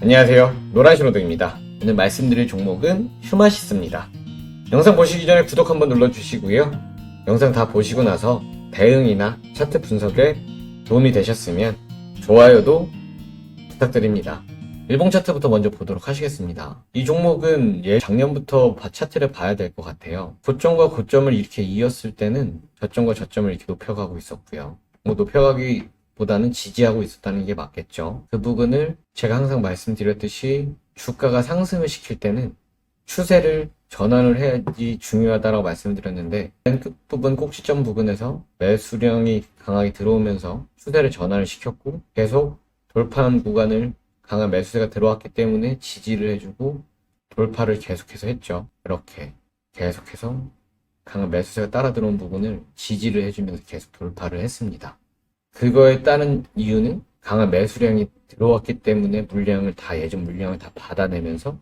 안녕하세요. 노란신호등입니다. 오늘 말씀드릴 종목은 휴마시스입니다. 영상 보시기 전에 구독 한번 눌러주시고요. 영상 다 보시고 나서 대응이나 차트 분석에 도움이 되셨으면 좋아요도 부탁드립니다. 일봉 차트부터 먼저 보도록 하시겠습니다. 이 종목은 예 작년부터 바- 차트를 봐야 될 것 같아요. 고점과 고점을 이렇게 이었을 때는 저점과 저점을 이렇게 높여가고 있었고요. 뭐 높여가기 보다는 지지하고 있었다는 게 맞겠죠. 그 부분을 제가 항상 말씀드렸듯이 주가가 상승을 시킬 때는 추세를 전환을 해야지 중요하다라고 말씀드렸는데 맨 끝부분 꼭지점 부분에서 매수량이 강하게 들어오면서 추세를 전환을 시켰고 계속 돌파한 구간을 강한 매수세가 들어왔기 때문에 지지를 해주고 돌파를 계속해서 했죠. 이렇게 계속해서 강한 매수세가 따라 들어온 부분을 지지를 해주면서 계속 돌파를 했습니다. 그거에 따른 이유는 강한 매수량이 들어왔기 때문에 물량을 다 예전 물량을 다 받아내면서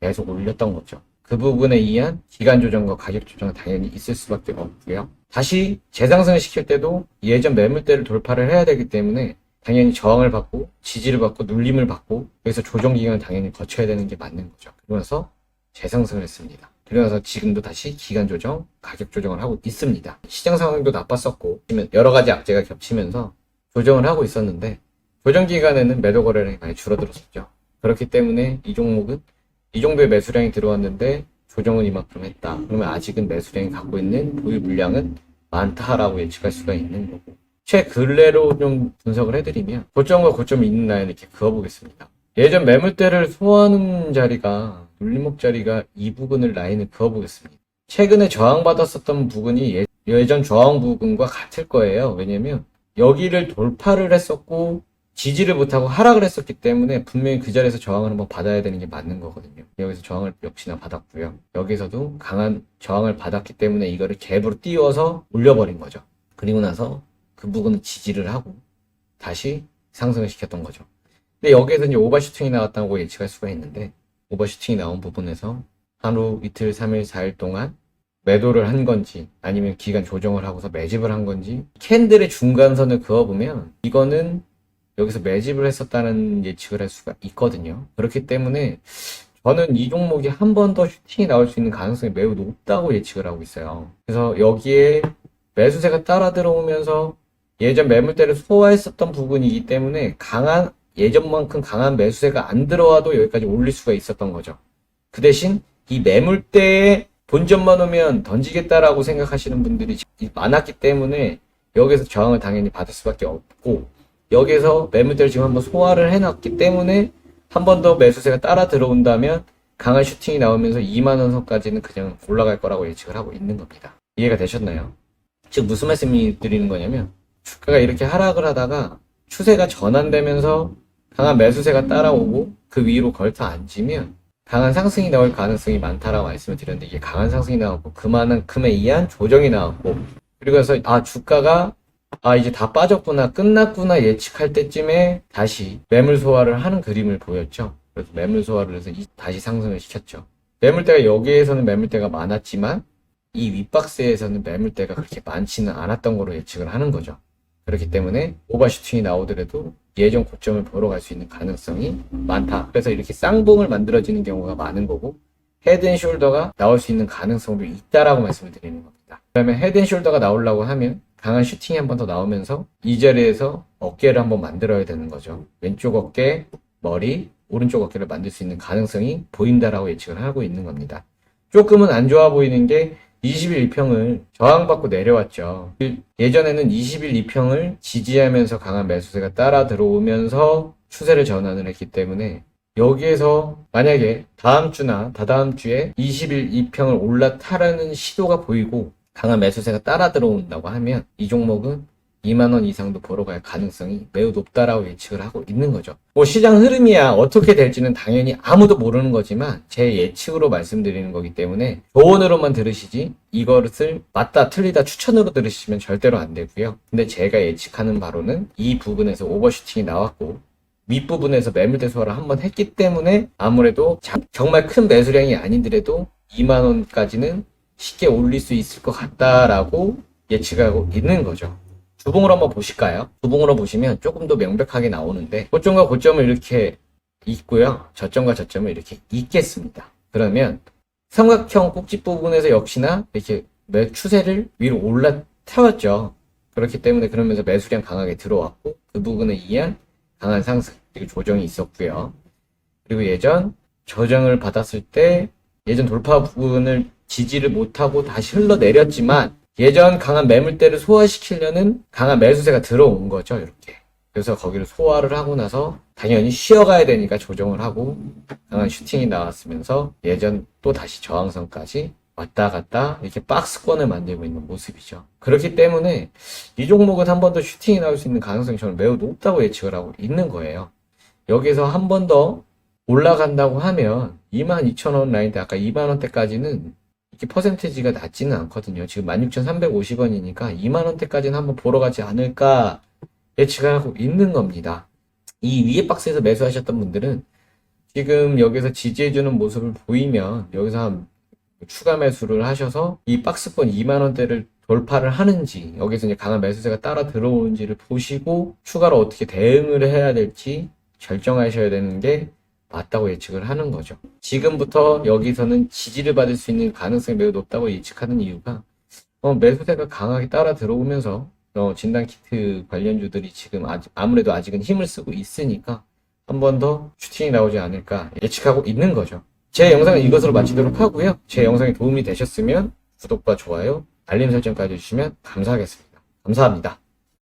계속 올렸던 거죠. 그 부분에 의한 기간 조정과 가격 조정은 당연히 있을 수밖에 없고요. 다시 재상승을 시킬 때도 예전 매물대를 돌파를 해야 되기 때문에 당연히 저항을 받고 지지를 받고 눌림을 받고 그래서 조정 기간을 당연히 거쳐야 되는 게 맞는 거죠. 그러면서 재상승을 했습니다. 그러면서 지금도 다시 기간 조정, 가격 조정을 하고 있습니다. 시장 상황도 나빴었고 여러 가지 악재가 겹치면서 조정을 하고 있었는데 조정 기간에는 매도 거래량이 많이 줄어들었었죠. 그렇기 때문에 이 종목은 이 정도의 매수량이 들어왔는데 조정은 이만큼 했다. 그러면 아직은 매수량이 갖고 있는 보유 물량은 많다라고 예측할 수가 있는 거고. 최근래로 좀 분석을 해드리면 고점과 고점이 있는 라인을 이렇게 그어보겠습니다. 예전 매물대를 소화하는 자리가 눌림목 자리가 이 부분을 라인을 그어보겠습니다. 최근에 저항받았었던 부분이 예- 예전 저항 부분과 같을 거예요. 왜냐면 여기를 돌파를 했었고 지지를 못하고 하락을 했었기 때문에 분명히 그 자리에서 저항을 한번 받아야 되는 게 맞는 거거든요. 여기서 저항을 역시나 받았고요. 여기서도 강한 저항을 받았기 때문에 이거를 갭으로 띄워서 올려버린 거죠. 그리고 나서 그 부분은 지지를 하고 다시 상승을 시켰던 거죠. 근데 여기에서 이제 오버슈팅이 나왔다고 예측할 수가 있는데 오버슈팅이 나온 부분에서 하루, 이틀, 3일, 4일 동안 매도를 한 건지 아니면 기간 조정을 하고서 매집을 한 건지 캔들의 중간선을 그어보면 이거는 여기서 매집을 했었다는 예측을 할 수가 있거든요. 그렇기 때문에 저는 이 종목이 한 번 더 슈팅이 나올 수 있는 가능성이 매우 높다고 예측을 하고 있어요. 그래서 여기에 매수세가 따라 들어오면서 예전 매물대를 소화했었던 부분이기 때문에 강한 예전만큼 강한 매수세가 안 들어와도 여기까지 올릴 수가 있었던 거죠. 그 대신 이 매물대에 본전만 오면 던지겠다라고 생각하시는 분들이 많았기 때문에 여기서 저항을 당연히 받을 수밖에 없고 여기서 매물대를 지금 한번 소화를 해놨기 때문에 한 번 더 매수세가 따라 들어온다면 강한 슈팅이 나오면서 2만 원 선까지는 그냥 올라갈 거라고 예측을 하고 있는 겁니다. 이해가 되셨나요? 즉 무슨 말씀이 드리는 거냐면 주가가 이렇게 하락을 하다가 추세가 전환되면서 강한 매수세가 따라오고 그 위로 걸터 앉으면 강한 상승이 나올 가능성이 많다라고 말씀을 드렸는데 이게 강한 상승이 나왔고 그만큼에 의한 조정이 나왔고 그리고 해서 아 주가가 아 이제 다 빠졌구나 끝났구나 예측할 때쯤에 다시 매물 소화를 하는 그림을 보였죠. 그래서 매물 소화를 해서 이- 다시 상승을 시켰죠. 매물대가 여기에서는 매물대가 많았지만 이 윗박스에서는 매물대가 그렇게 많지는 않았던 거로 예측을 하는 거죠. 그렇기 때문에 오버슈팅이 나오더라도 예전 고점을 보러 갈 수 있는 가능성이 많다. 그래서 이렇게 쌍봉을 만들어지는 경우가 많은 거고 헤드앤숄더가 나올 수 있는 가능성도 있다라고 말씀을 드리는 겁니다. 그러면 헤드앤숄더가 나오려고 하면 강한 슈팅이 한 번 더 나오면서 이 자리에서 어깨를 한번 만들어야 되는 거죠. 왼쪽 어깨, 머리, 오른쪽 어깨를 만들 수 있는 가능성이 보인다라고 예측을 하고 있는 겁니다. 조금은 안 좋아 보이는 게 20일 2평을 저항받고 내려왔죠. 예전에는 20일 2평을 지지하면서 강한 매수세가 따라 들어오면서 추세를 전환을 했기 때문에 여기에서 만약에 다음 주나 다다음 주에 20일 2평을 올라타라는 시도가 보이고 강한 매수세가 따라 들어온다고 하면 이 종목은 2만원 이상도 보러 갈 가능성이 매우 높다라고 예측을 하고 있는 거죠. 뭐 시장 흐름이야 어떻게 될지는 당연히 아무도 모르는 거지만 제 예측으로 말씀드리는 거기 때문에 조언으로만 들으시지 이것을 맞다 틀리다 추천으로 들으시면 절대로 안 되고요. 근데 제가 예측하는 바로는 이 부분에서 오버슈팅이 나왔고 윗부분에서 매물대 소화를 한번 했기 때문에 아무래도 자- 정말 큰 매수량이 아니더라도 2만원까지는 쉽게 올릴 수 있을 것 같다라고 예측하고 있는 거죠. 주봉으로 한번 보실까요? 주봉으로 보시면 조금 더 명백하게 나오는데 고점과 고점을 이렇게 있고요. 저점과 저점을 이렇게 잇겠습니다. 그러면 삼각형 꼭지 부분에서 역시나 이렇게 매 추세를 위로 올라타왔죠. 그렇기 때문에 그러면서 매수량 강하게 들어왔고 그 부분에 의한 강한 상승 그리고 조정이 있었고요. 그리고 예전 조정을 받았을 때 예전 돌파 부분을 지지를 못하고 다시 흘러내렸지만 예전 강한 매물대를 소화시키려는 강한 매수세가 들어온 거죠. 이렇게. 그래서 거기를 소화를 하고 나서 당연히 쉬어가야 되니까 조정을 하고 강한 슈팅이 나왔으면서 예전 또 다시 저항선까지 왔다 갔다 이렇게 박스권을 만들고 있는 모습이죠. 그렇기 때문에 이 종목은 한 번 더 슈팅이 나올 수 있는 가능성이 저는 매우 높다고 예측을 하고 있는 거예요. 여기서 한 번 더 올라간다고 하면 22,000원 라인대 아까 2만원대까지는 이렇게 퍼센테지가 낮지는 않거든요. 지금 16,350원이니까 2만원대까지는 한번 보러 가지 않을까 예측을 하고 있는 겁니다. 이 위에 박스에서 매수하셨던 분들은 지금 여기서 지지해주는 모습을 보이면 여기서 한 추가 매수를 하셔서 이 박스권 2만 원대를 돌파를 하는지 여기서 이제 강한 매수세가 따라 들어오는지를 보시고 추가로 어떻게 대응을 해야 될지 결정하셔야 되는 게 맞다고 예측을 하는 거죠. 지금부터 여기서는 지지를 받을 수 있는 가능성이 매우 높다고 예측하는 이유가 어, 매수세가 강하게 따라 들어오면서 어, 진단키트 관련주들이 지금 아직, 아무래도 아직은 힘을 쓰고 있으니까 한 번 더 슈팅이 나오지 않을까 예측하고 있는 거죠. 제 영상은 이것으로 마치도록 하고요. 제 영상이 도움이 되셨으면 구독과 좋아요, 알림 설정까지 해주시면 감사하겠습니다. 감사합니다.